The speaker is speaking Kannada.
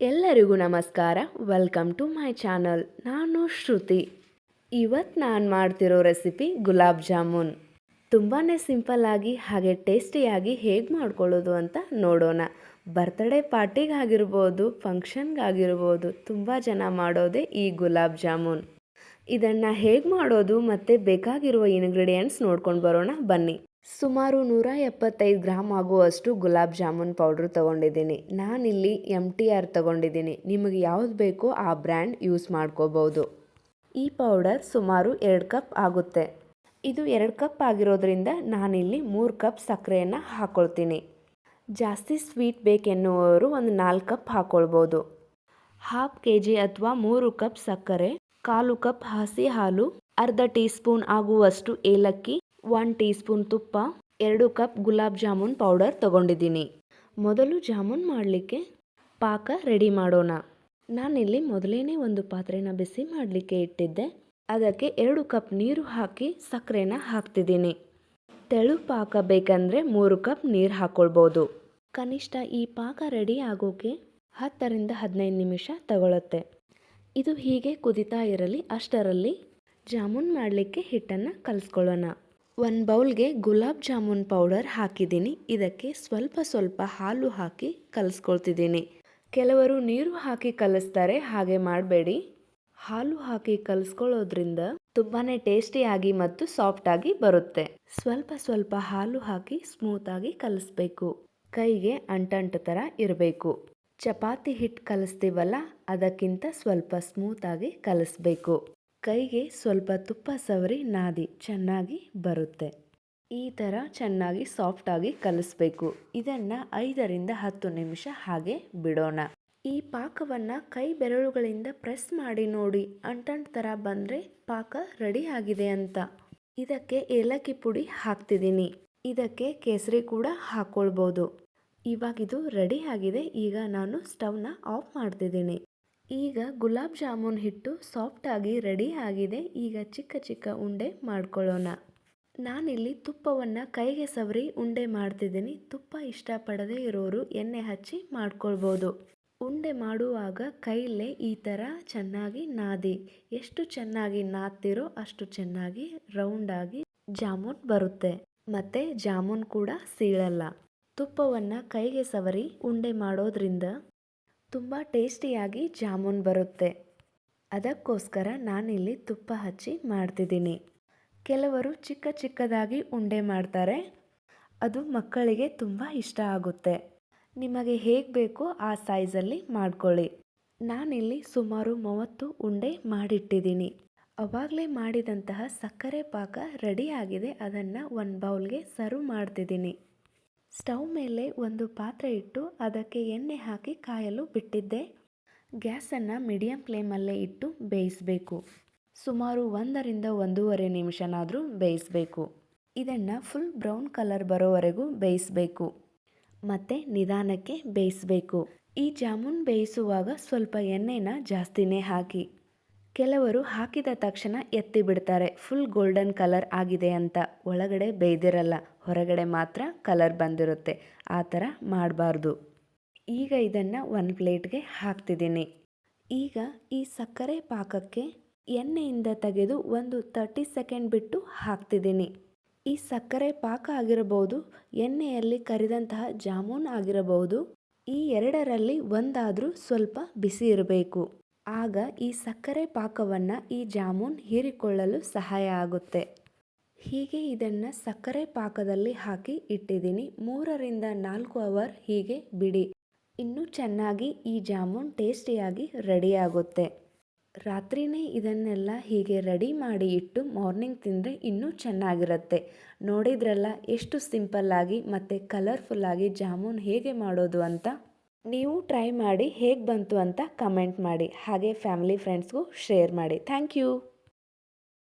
ಎಲ್ಲರಿಗೂ ನಮಸ್ಕಾರ. ವೆಲ್ಕಮ್ ಟು ಮೈ ಚಾನಲ್ ನಾನು ಶ್ರುತಿ. ಇವತ್ತು ನಾನು ಮಾಡ್ತಿರೋ ರೆಸಿಪಿ ಗುಲಾಬ್ ಜಾಮೂನ್. ತುಂಬಾ ಸಿಂಪಲ್ಲಾಗಿ ಹಾಗೆ ಟೇಸ್ಟಿಯಾಗಿ ಹೇಗೆ ಮಾಡ್ಕೊಳ್ಳೋದು ಅಂತ ನೋಡೋಣ. ಬರ್ತ್ಡೇ ಪಾರ್ಟಿಗಾಗಿರ್ಬೋದು ಫಂಕ್ಷನ್ಗಾಗಿರ್ಬೋದು ತುಂಬ ಜನ ಮಾಡೋದೇ ಈ ಗುಲಾಬ್ ಜಾಮೂನ್. ಇದನ್ನು ಹೇಗೆ ಮಾಡೋದು ಮತ್ತು ಬೇಕಾಗಿರುವ ಇಂಗ್ರೀಡಿಯೆಂಟ್ಸ್ ನೋಡ್ಕೊಂಡು ಬರೋಣ. ಬನ್ನಿ. ಸುಮಾರು ನೂರ ಎಪ್ಪತ್ತೈದು ಗ್ರಾಮ್ ಆಗುವಷ್ಟು ಗುಲಾಬ್ ಜಾಮೂನ್ ಪೌಡ್ರ್ ತೊಗೊಂಡಿದ್ದೀನಿ. ನಾನಿಲ್ಲಿ ಎಂ ಟಿ ಆರ್ ತೊಗೊಂಡಿದ್ದೀನಿ. ನಿಮಗೆ ಯಾವ್ದು ಬೇಕೋ ಆ ಬ್ರ್ಯಾಂಡ್ ಯೂಸ್ ಮಾಡ್ಕೋಬೋದು. ಈ ಪೌಡರ್ ಸುಮಾರು ಎರಡು ಕಪ್ ಆಗುತ್ತೆ. ಇದು ಎರಡು ಕಪ್ ಆಗಿರೋದ್ರಿಂದ ನಾನಿಲ್ಲಿ ಮೂರು ಕಪ್ ಸಕ್ಕರೆಯನ್ನು ಹಾಕ್ಕೊಳ್ತೀನಿ ಜಾಸ್ತಿ ಸ್ವೀಟ್ ಬೇಕೆನ್ನುವವರು ಒಂದು ನಾಲ್ಕು ಕಪ್ ಹಾಕ್ಕೊಳ್ಬೋದು ಹಾಫ್ ಕೆ ಜಿ ಅಥವಾ ಮೂರು ಕಪ್ ಸಕ್ಕರೆ, ಕಾಲು ಕಪ್ ಹಸಿ ಹಾಲು, ಅರ್ಧ ಟೀ ಸ್ಪೂನ್ ಆಗುವಷ್ಟು ಏಲಕ್ಕಿ ಒನ್ ಟೀ ಸ್ಪೂನ್ ತುಪ್ಪ, ಎರಡು ಕಪ್ ಗುಲಾಬ್ ಜಾಮೂನ್ ಪೌಡರ್ ತಗೊಂಡಿದ್ದೀನಿ. ಮೊದಲು ಜಾಮೂನ್ ಮಾಡಲಿಕ್ಕೆ ಪಾಕ ರೆಡಿ ಮಾಡೋಣ. ನಾನಿಲ್ಲಿ ಮೊದಲೇನೆ ಒಂದು ಪಾತ್ರೆನ ಬಿಸಿ ಮಾಡಲಿಕ್ಕೆ ಇಟ್ಟಿದ್ದೆ. ಅದಕ್ಕೆ ಎರಡು ಕಪ್ ನೀರು ಹಾಕಿ ಸಕ್ಕರೆನ ಹಾಕ್ತಿದ್ದೀನಿ. ತೆಳು ಪಾಕ ಬೇಕಂದರೆ ಮೂರು ಕಪ್ ನೀರು ಹಾಕ್ಕೊಳ್ಬೋದು ಕನಿಷ್ಠ ಈ ಪಾಕ ರೆಡಿ ಆಗೋಕೆ ಹತ್ತರಿಂದ ಹದಿನೈದು ನಿಮಿಷ ತಗೊಳ್ಳುತ್ತೆ ಇದು ಹೀಗೆ ಕುದಿತಾ ಇರಲಿ ಅಷ್ಟರಲ್ಲಿ ಜಾಮೂನ್ ಮಾಡಲಿಕ್ಕೆ ಹಿಟ್ಟನ್ನು ಕಲಿಸ್ಕೊಳ್ಳೋಣ. ಒಂದು ಬೌಲ್ಗೆ ಗುಲಾಬ್ ಜಾಮೂನ್ ಪೌಡರ್ ಹಾಕಿದ್ದೀನಿ. ಇದಕ್ಕೆ ಸ್ವಲ್ಪ ಸ್ವಲ್ಪ ಹಾಲು ಹಾಕಿ ಕಲಿಸ್ಕೊಳ್ತಿದ್ದೀನಿ. ಕೆಲವರು ನೀರು ಹಾಕಿ ಕಲಿಸ್ತಾರೆ, ಹಾಗೆ ಮಾಡಬೇಡಿ. ಹಾಲು ಹಾಕಿ ಕಲಿಸ್ಕೊಳ್ಳೋದ್ರಿಂದ ತುಂಬಾ ಟೇಸ್ಟಿಯಾಗಿ ಮತ್ತು ಸಾಫ್ಟಾಗಿ ಬರುತ್ತೆ. ಸ್ವಲ್ಪ ಸ್ವಲ್ಪ ಹಾಲು ಹಾಕಿ ಸ್ಮೂತಾಗಿ ಕಲಿಸ್ಬೇಕು. ಕೈಗೆ ಅಂಟಂಟು ಥರ ಇರಬೇಕು. ಚಪಾತಿ ಹಿಟ್ಟು ಕಲಿಸ್ತೀವಲ್ಲ, ಅದಕ್ಕಿಂತ ಸ್ವಲ್ಪ ಸ್ಮೂತಾಗಿ ಕಲಿಸ್ಬೇಕು. ಕೈಗೆ ಸ್ವಲ್ಪ ತುಪ್ಪ ಸವರಿ ನಾದಿ ಚೆನ್ನಾಗಿ ಬರುತ್ತೆ. ಈ ಥರ ಚೆನ್ನಾಗಿ ಸಾಫ್ಟಾಗಿ ಕಲಿಸ್ಬೇಕು. ಇದನ್ನು ಐದರಿಂದ ಹತ್ತು ನಿಮಿಷ ಹಾಗೆ ಬಿಡೋಣ. ಈ ಪಾಕವನ್ನು ಕೈ ಬೆರಳುಗಳಿಂದ ಪ್ರೆಸ್ ಮಾಡಿ ನೋಡಿ ಅಂಟಂಟ್ ಥರ ಬಂದರೆ ಪಾಕ ರೆಡಿ ಆಗಿದೆ ಅಂತ. ಇದಕ್ಕೆ ಏಲಕ್ಕಿ ಪುಡಿ ಹಾಕ್ತಿದ್ದೀನಿ ಇದಕ್ಕೆ ಕೇಸರಿ ಕೂಡ ಹಾಕ್ಕೊಳ್ಬೋದು ಇವಾಗಿದು ರೆಡಿ ಆಗಿದೆ. ಈಗ ನಾನು ಸ್ಟವ್ನ ಆಫ್ ಮಾಡ್ತಿದ್ದೀನಿ ಈಗ ಗುಲಾಬ್ ಜಾಮೂನ್ ಹಿಟ್ಟು ಸಾಫ್ಟಾಗಿ ರೆಡಿ ಆಗಿದೆ. ಈಗ ಚಿಕ್ಕ ಚಿಕ್ಕ ಉಂಡೆ ಮಾಡ್ಕೊಳ್ಳೋಣ. ನಾನಿಲ್ಲಿ ತುಪ್ಪವನ್ನು ಕೈಗೆ ಸವರಿ ಉಂಡೆ ಮಾಡ್ತಿದ್ದೀನಿ. ತುಪ್ಪ ಇಷ್ಟಪಡದೇ ಇರೋರು ಎಣ್ಣೆ ಹಚ್ಚಿ ಮಾಡ್ಕೊಳ್ಬೋದು. ಉಂಡೆ ಮಾಡುವಾಗ ಕೈಲೇ ಈ ಥರ ಚೆನ್ನಾಗಿ ನಾದಿ. ಎಷ್ಟು ಚೆನ್ನಾಗಿ ನಾದ್ತಿರೋ ಅಷ್ಟು ಚೆನ್ನಾಗಿ ರೌಂಡಾಗಿ ಜಾಮೂನ್ ಬರುತ್ತೆ. ಮತ್ತು ಜಾಮೂನ್ ಕೂಡ ಸೀಳಲ್ಲ. ತುಪ್ಪವನ್ನು ಕೈಗೆ ಸವರಿ ಉಂಡೆ ಮಾಡೋದ್ರಿಂದ ತುಂಬ ಟೇಸ್ಟಿಯಾಗಿ ಜಾಮೂನ್ ಬರುತ್ತೆ. ಅದಕ್ಕೋಸ್ಕರ ನಾನಿಲ್ಲಿ ತುಪ್ಪ ಹಚ್ಚಿ ಮಾಡ್ತಿದ್ದೀನಿ. ಕೆಲವರು ಚಿಕ್ಕ ಚಿಕ್ಕದಾಗಿ ಉಂಡೆ ಮಾಡ್ತಾರೆ. ಅದು ಮಕ್ಕಳಿಗೆ ತುಂಬ ಇಷ್ಟ ಆಗುತ್ತೆ. ನಿಮಗೆ ಹೇಗೆ ಬೇಕೋ ಆ ಸೈಜಲ್ಲಿ ಮಾಡ್ಕೊಳ್ಳಿ. ನಾನಿಲ್ಲಿ ಸುಮಾರು ಮೂವತ್ತು ಉಂಡೆ ಮಾಡಿಟ್ಟಿದ್ದೀನಿ. ಅವಾಗಲೇ ಮಾಡಿದಂತಹ ಸಕ್ಕರೆ ಪಾಕ ರೆಡಿಯಾಗಿದೆ ಅದನ್ನು ಒಂದು ಬೌಲ್ಗೆ ಸರ್ವ್ ಮಾಡ್ತಿದ್ದೀನಿ. ಸ್ಟವ್ ಮೇಲೆ ಒಂದು ಪಾತ್ರೆ ಇಟ್ಟು ಅದಕ್ಕೆ ಎಣ್ಣೆ ಹಾಕಿ ಕಾಯಲು ಬಿಟ್ಟಿದ್ದೆ. ಗ್ಯಾಸನ್ನು ಮೀಡಿಯಂ ಫ್ಲೇಮಲ್ಲೇ ಇಟ್ಟು ಬೇಯಿಸಬೇಕು. ಸುಮಾರು ಒಂದರಿಂದ ಒಂದೂವರೆ ನಿಮಿಷನಾದರೂ ಬೇಯಿಸಬೇಕು. ಇದನ್ನು ಫುಲ್ ಬ್ರೌನ್ ಕಲರ್ ಬರೋವರೆಗೂ ಬೇಯಿಸಬೇಕು. ಮತ್ತು ನಿಧಾನಕ್ಕೆ ಬೇಯಿಸಬೇಕು. ಈ ಜಾಮೂನ್ ಬೇಯಿಸುವಾಗ ಸ್ವಲ್ಪ ಎಣ್ಣೆನ ಜಾಸ್ತಿನೇ ಹಾಕಿ. ಕೆಲವರು ಹಾಕಿದ ತಕ್ಷಣ ಎತ್ತಿ ಬಿಡ್ತಾರೆ. ಫುಲ್ ಗೋಲ್ಡನ್ ಕಲರ್ ಆಗಿದೆ ಅಂತ. ಒಳಗಡೆ ಬೇಯ್ದಿರಲ್ಲ. ಹೊರಗಡೆ ಮಾತ್ರ ಕಲರ್ ಬಂದಿರುತ್ತೆ. ಆ ಥರ ಮಾಡಬಾರ್ದು. ಈಗ ಇದನ್ನು ಒಂದು ಪ್ಲೇಟ್ಗೆ ಹಾಕ್ತಿದ್ದೀನಿ. ಈಗ ಈ ಸಕ್ಕರೆ ಪಾಕಕ್ಕೆ ಎಣ್ಣೆಯಿಂದ ತೆಗೆದು ಒಂದು ತರ್ಟಿ ಸೆಕೆಂಡ್ ಬಿಟ್ಟು ಹಾಕ್ತಿದ್ದೀನಿ. ಈ ಸಕ್ಕರೆ ಪಾಕ ಆಗಿರಬಹುದು, ಎಣ್ಣೆಯಲ್ಲಿ ಕರಿದಂತಹ ಜಾಮೂನ್ ಆಗಿರಬಹುದು, ಈ ಎರಡರಲ್ಲಿ ಒಂದಾದರೂ ಸ್ವಲ್ಪ ಬಿಸಿ ಇರಬೇಕು. ಆಗ ಈ ಸಕ್ಕರೆ ಪಾಕವನ್ನು ಈ ಜಾಮೂನ್ ಹೀರಿಕೊಳ್ಳಲು ಸಹಾಯ ಆಗುತ್ತೆ. ಹೀಗೆ ಇದನ್ನು ಸಕ್ಕರೆ ಪಾಕದಲ್ಲಿ ಹಾಕಿ ಇಟ್ಟಿದ್ದೀನಿ. ಮೂರರಿಂದ ನಾಲ್ಕು ಅವರ್ ಹೀಗೆ ಬಿಡಿ. ಇನ್ನೂ ಚೆನ್ನಾಗಿ ಈ ಜಾಮೂನ್ ಟೇಸ್ಟಿಯಾಗಿ ರೆಡಿಯಾಗುತ್ತೆ. ರಾತ್ರಿನೇ ಇದನ್ನೆಲ್ಲ ಹೀಗೆ ರೆಡಿ ಮಾಡಿ ಇಟ್ಟು ಮಾರ್ನಿಂಗ್ ತಿಂದರೆ ಇನ್ನೂ ಚೆನ್ನಾಗಿರುತ್ತೆ. ನೋಡಿದ್ರಲ್ಲ ಎಷ್ಟು ಸಿಂಪಲ್ಲಾಗಿ ಮತ್ತು ಕಲರ್ಫುಲ್ಲಾಗಿ ಜಾಮೂನ್ ಹೇಗೆ ಮಾಡೋದು ಅಂತ? ನೀವು ಟ್ರೈ ಮಾಡಿ ಹೇಗೆ ಬಂತು ಅಂತ ಕಮೆಂಟ್ ಮಾಡಿ. ಹಾಗೆ ಫ್ಯಾಮಿಲಿ ಫ್ರೆಂಡ್ಸ್ಗೂ ಶೇರ್ ಮಾಡಿ. Thank you